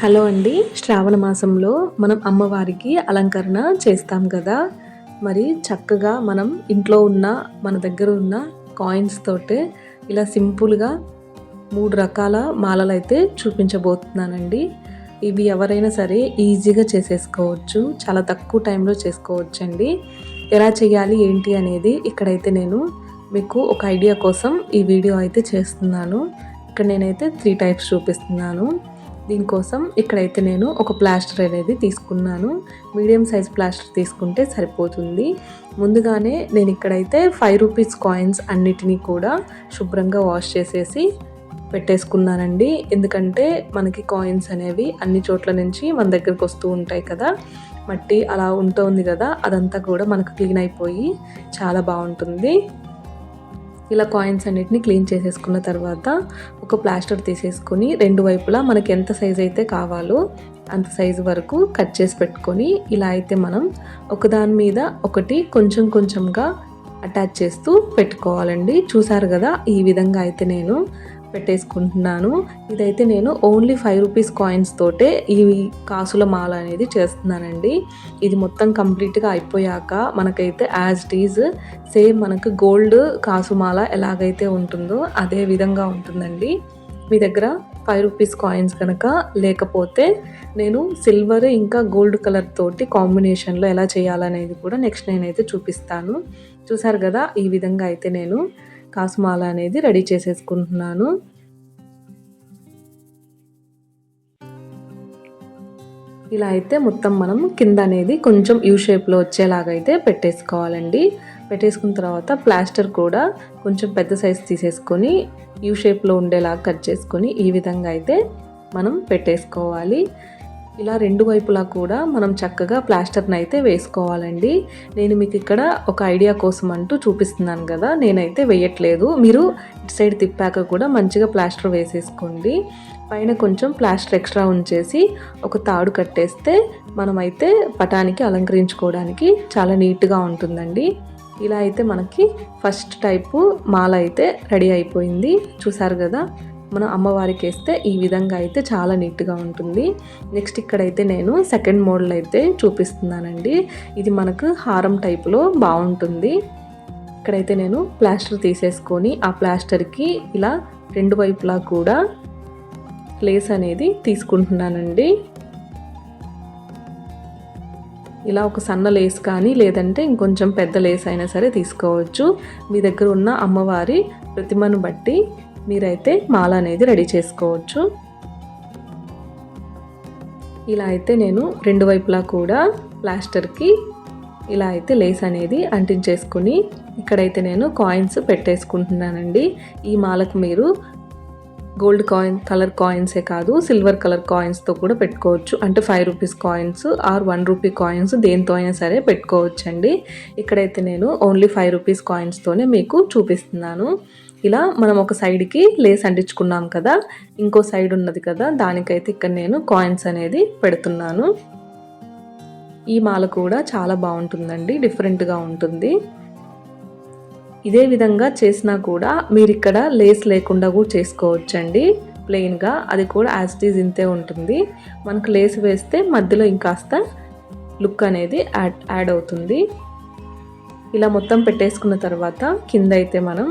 Hello అండి. శ్రావణ మాసంలో మనం అమ్మవారికి అలంకరణ చేస్తాం కదా. మరి చక్కగా మనం ఇంట్లో ఉన్న మన దగ్గర ఉన్న కాయిన్స్ తోటే ఇలా సింపుల్గా మూడు రకాల మాలలు అయితే చూపించబోతున్నానండి. ఇవి ఎవరైనా సరే ఈజీగా చేసేసుకోవచ్చు. చాలా తక్కువ టైంలో చేసుకోవచ్చు అండి ఎలా చేయాలి ఏంటి అనేది ఇక్కడైతే నేను మీకు ఒక ఐడియా కోసం ఈ వీడియో అయితే చేస్తున్నాను. ఇక్కడ నేనైతే త్రీ టైప్స్ చూపిస్తున్నాను. దీనికోసం ఇక్కడైతే నేను ఒక ప్లాస్టర్ అనేది తీసుకున్నాను. మీడియం సైజ్ ప్లాస్టర్ తీసుకుంటే సరిపోతుంది. ముందుగానే నేను ఇక్కడైతే ఫైవ్ రూపీస్ కాయిన్స్ అన్నిటినీ కూడా శుభ్రంగా వాష్ చేసేసి పెట్టేసుకున్నానండి. ఎందుకంటే మనకి కాయిన్స్ అనేవి అన్ని చోట్ల నుంచి మన దగ్గరకు వస్తూ ఉంటాయి కదా. మట్టి అలా ఉంటుంది కదా అదంతా కూడా మనకు క్లీన్ అయిపోయి చాలా బాగుంటుంది. ఇలా కాయిన్స్ అన్నిటిని క్లీన్ చేసేసుకున్న తర్వాత ఒక ప్లాస్టర్ తీసేసుకొని రెండు వైపులా మనకి ఎంత సైజ్ అయితే కావాలో అంత సైజు వరకు కట్ చేసి పెట్టుకొని ఇలా అయితే మనం ఒకదాని మీద ఒకటి కొంచెం కొంచెంగా అటాచ్ చేస్తూ పెట్టుకోవాలండి. చూసారు కదా ఈ విధంగా అయితే నేను పెట్టేసుకుంటున్నాను. ఇదైతే నేను ఓన్లీ ఫైవ్ రూపీస్ కాయిన్స్ తోటే ఈ కాసుల మాల అనేది చేస్తున్నానండి. ఇది మొత్తం కంప్లీట్గా అయిపోయాక మనకైతే యాజ్ ఇట్ ఈజ్ సేమ్ మనకు గోల్డ్ కాసు మాల ఎలాగైతే ఉంటుందో అదే విధంగా ఉంటుందండి. మీ దగ్గర ఫైవ్ రూపీస్ కాయిన్స్ కనుక లేకపోతే నేను సిల్వర్ ఇంకా గోల్డ్ కలర్ తోటి కాంబినేషన్లో ఎలా చేయాలనేది కూడా నెక్స్ట్ నేనైతే చూపిస్తాను. చూసారు కదా ఈ విధంగా అయితే నేను కాసుమాల అనేది రెడీ చేసేసుకుంటున్నాను. ఇలా అయితే మొత్తం మనం కింద అనేది కొంచెం యూ షేప్లో వచ్చేలాగా అయితే పెట్టేసుకోవాలండి. పెట్టేసుకున్న తర్వాత ప్లాస్టర్ కూడా కొంచెం పెద్ద సైజ్ తీసేసుకొని యూ షేప్లో ఉండేలాగా కట్ చేసుకొని ఈ విధంగా అయితే మనం పెట్టేసుకోవాలి. ఇలా రెండు వైపులా కూడా మనం చక్కగా ప్లాస్టర్ని అయితే వేసుకోవాలండి. నేను మీకు ఇక్కడ ఒక ఐడియా కోసం అంటూ చూపిస్తున్నాను కదా నేనైతే వేయట్లేదు. మీరు ఇటు సైడ్ తిప్పాక కూడా మంచిగా ప్లాస్టర్ వేసేసుకోండి. పైన కొంచెం ప్లాస్టర్ ఎక్స్ట్రా ఉంచేసి ఒక తాడు కట్టేస్తే మనమైతే పటానికి అలంకరించుకోవడానికి చాలా నీట్గా ఉంటుందండి. ఇలా అయితే మనకి ఫస్ట్ టైపు మాల అయితే రెడీ అయిపోయింది. చూసారు కదా? మనం అమ్మవారికి వేస్తే ఈ విధంగా అయితే చాలా నీట్గా ఉంటుంది. నెక్స్ట్ ఇక్కడైతే నేను సెకండ్ మోడల్ అయితే చూపిస్తున్నానండి. ఇది మనకు హారం టైపులో బాగుంటుంది. ఇక్కడైతే నేను ప్లాస్టర్ తీసేసుకొని ఆ ప్లాస్టర్కి ఇలా రెండు వైపులా కూడా లేస్ అనేది తీసుకుంటున్నానండి. ఇలా ఒక సన్న లేస్ కానీ లేదంటే ఇంకొంచెం పెద్ద లేస్ అయినా సరే తీసుకోవచ్చు. మీ దగ్గర ఉన్న అమ్మవారి ప్రతిమను బట్టి మీరైతే మాల అనేది రెడీ చేసుకోవచ్చు. ఇలా అయితే నేను రెండు వైపులా కూడా ప్లాస్టర్కి ఇలా అయితే లేస్ అనేది అంటించేసుకుని ఇక్కడైతే నేను కాయిన్స్ పెట్టేసుకుంటున్నానండి. ఈ మాలకు మీరు గోల్డ్ కాయిన్ కలర్ కాయిన్సే కాదు సిల్వర్ కలర్ కాయిన్స్తో కూడా పెట్టుకోవచ్చు. అంటే five rupees coins or one rupee coins దేంతో అయినా సరే పెట్టుకోవచ్చండి. ఇక్కడైతే నేను ఓన్లీ ఫైవ్ రూపీస్ కాయిన్స్తోనే మీకు చూపిస్తున్నాను. ఇలా మనం ఒక సైడ్కి లేస్ అంటించుకున్నాం కదా ఇంకో సైడ్ ఉన్నది కదా దానికైతే ఇక్కడ నేను కాయిన్స్ అనేది పెడుతున్నాను. ఈ మాల కూడా చాలా బాగుంటుందండి డిఫరెంట్గా ఉంటుంది. ఇదే విధంగా చేసినా కూడా మీరు ఇక్కడ లేస్ లేకుండా కూడా చేసుకోవచ్చండి. ప్లెయిన్గా అది కూడా యాజ్ ఇట్ ఇంతే ఉంటుంది. మనకు లేస్ వేస్తే మధ్యలో ఇంకాస్త లుక్ అనేది యాడ్ యాడ్ అవుతుంది. ఇలా మొత్తం పెట్టేసుకున్న తర్వాత కింద అయితే మనం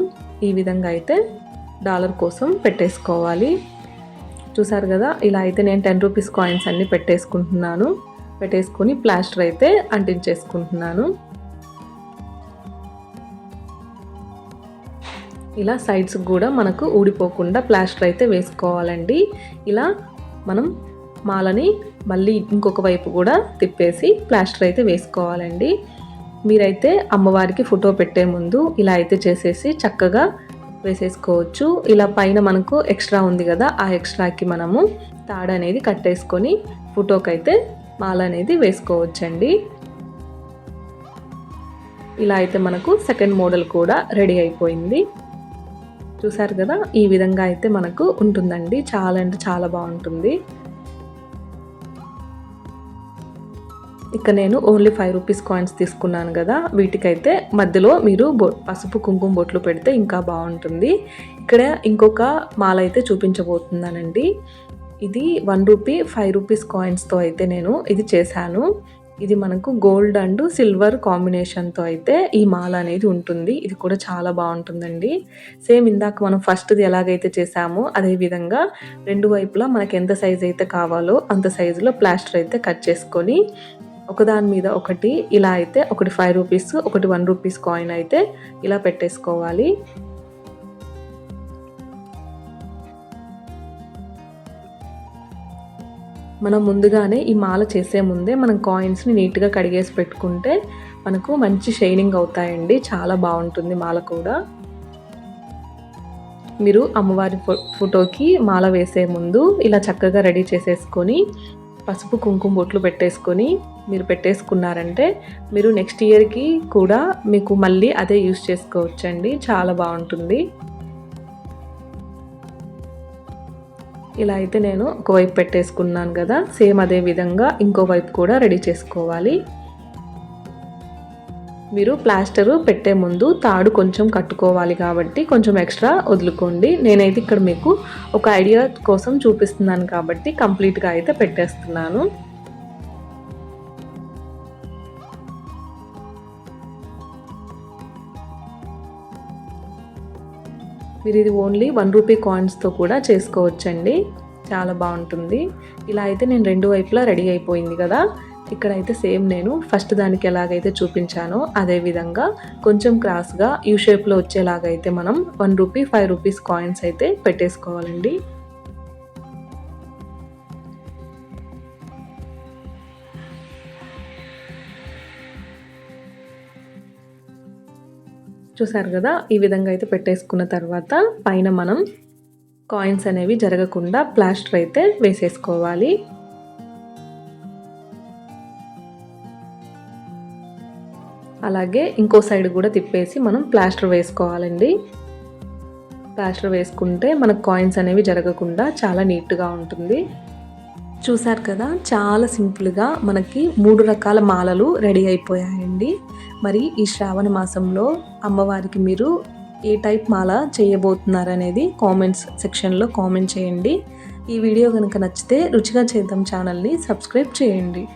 ఈ విధంగా అయితే డాలర్ కోసం పెట్టేసుకోవాలి. చూసారు కదా ఇలా అయితే నేను టెన్ రూపీస్ కాయిన్స్ అన్నీ పెట్టేసుకుంటున్నాను. పెట్టేసుకొని ప్లాస్టర్ అయితే అంటించేసుకుంటున్నాను. ఇలా సైడ్స్ కూడా మనకు ఊడిపోకుండా ప్లాస్టర్ అయితే వేసుకోవాలండి. ఇలా మనం మాలని మళ్ళీ ఇంకొక వైపు కూడా తిప్పేసి ప్లాస్టర్ అయితే వేసుకోవాలండి. మీరైతే అమ్మవారికి ఫోటో పెట్టే ముందు ఇలా అయితే చేసేసి చక్కగా వేసేసుకోవచ్చు. ఇలా పైన మనకు ఎక్స్ట్రా ఉంది కదా ఆ ఎక్స్ట్రాకి మనము తాడు అనేది కట్టేసుకొని ఫోటోకి అయితే మాల అనేది వేసుకోవచ్చండి. ఇలా అయితే మనకు సెకండ్ మోడల్ కూడా రెడీ అయిపోయింది. చూసారు కదా ఈ విధంగా అయితే మనకు ఉంటుందండి. చాలా అంటే చాలా బాగుంటుంది. ఇక నేను ఓన్లీ ఫైవ్ రూపీస్ కాయిన్స్ తీసుకున్నాను కదా. వీటికైతే మధ్యలో మీరు బొ పసుపు కుంకుమ బొట్లు పెడితే ఇంకా బాగుంటుంది. ఇక్కడ ఇంకొక మాల అయితే చూపించబోతున్నానండి. ఇది వన్ రూపీ ఫైవ్ రూపీస్ కాయిన్స్తో అయితే నేను ఇది చేశాను. ఇది మనకు గోల్డ్ అండ్ సిల్వర్ కాంబినేషన్తో అయితే ఈ మాల అనేది ఉంటుంది. ఇది కూడా చాలా బాగుంటుందండి. సేమ్ ఇందాక మనం ఫస్ట్ది ఎలాగైతే చేసామో అదే విధంగా రెండు వైపులా మనకు ఎంత సైజ్ అయితే కావాలో అంత సైజులో ప్లాస్టర్ అయితే కట్ చేసుకొని ఒకదాని మీద ఒకటి ఇలా అయితే ఒకటి ఫైవ్ రూపీస్ ఒకటి వన్ రూపీస్ కాయిన్ అయితే ఇలా పెట్టేసుకోవాలి. మనం ముందుగానే ఈ మాల చేసే ముందే మనం కాయిన్స్ని నీట్గా కడిగేసి పెట్టుకుంటే మనకు మంచి షైనింగ్ అవుతాయండి. చాలా బాగుంటుంది మాల కూడా. మీరు అమ్మవారి ఫోటోకి మాల వేసే ముందు ఇలా చక్కగా రెడీ చేసేసుకొని పసుపు కుంకుమ బొట్లు పెట్టేసుకొని మీరు పెట్టేసుకున్నారంటే మీరు నెక్స్ట్ ఇయర్కి కూడా మీకు మళ్ళీ అదే యూస్ చేసుకోవచ్చండి. చాలా బాగుంటుంది. ఇలా అయితే నేను ఒకవైపు పెట్టేసుకున్నాను కదా. సేమ్ అదే విధంగా ఇంకో వైపు కూడా రెడీ చేసుకోవాలి. మీరు ప్లాస్టరు పెట్టే ముందు తాడు కొంచెం కట్టుకోవాలి కాబట్టి కొంచెం ఎక్స్ట్రా వదులుకోండి. నేనైతే ఇక్కడ మీకు ఒక ఐడియా కోసం చూపిస్తున్నాను కాబట్టి కంప్లీట్గా అయితే పెట్టేస్తున్నాను. మీరు ఇది ఓన్లీ వన్ రూపీ కాయిన్స్తో కూడా చేసుకోవచ్చండి. చాలా బాగుంటుంది. ఇలా అయితే నేను రెండు వైపులా రెడీ అయిపోయింది కదా. ఇక్కడైతే సేమ్ నేను ఫస్ట్ దానికి ఎలాగైతే చూపించానో అదే విధంగా కొంచెం క్రాస్గా యూ షేప్లో వచ్చేలాగైతే మనం one rupee five rupees coins అయితే పెట్టేసుకోవాలండి. చూసారు కదా? ఈ విధంగా అయితే పెట్టేసుకున్న తర్వాత పైన మనం కాయిన్స్ అనేవి జరగకుండా ప్లాస్టర్ అయితే వేసేసుకోవాలి. అలాగే ఇంకో సైడ్ కూడా తిప్పేసి మనం ప్లాస్టర్ వేసుకోవాలండి. ప్లాస్టర్ వేసుకుంటే మనకు కాయిన్స్ అనేవి జరగకుండా చాలా నీట్గా ఉంటుంది. చూసారు కదా చాలా సింపుల్గా మనకి మూడు రకాల మాలలు రెడీ అయిపోయాయండి. మరి ఈ శ్రావణ మాసంలో అమ్మవారికి మీరు ఏ టైప్ మాల చేయబోతున్నారు అనేది కామెంట్స్ సెక్షన్లో కామెంట్ చేయండి. ఈ వీడియో కనుక నచ్చితే రుచిగా చేద్దాం ఛానల్ని సబ్స్క్రైబ్ చేయండి.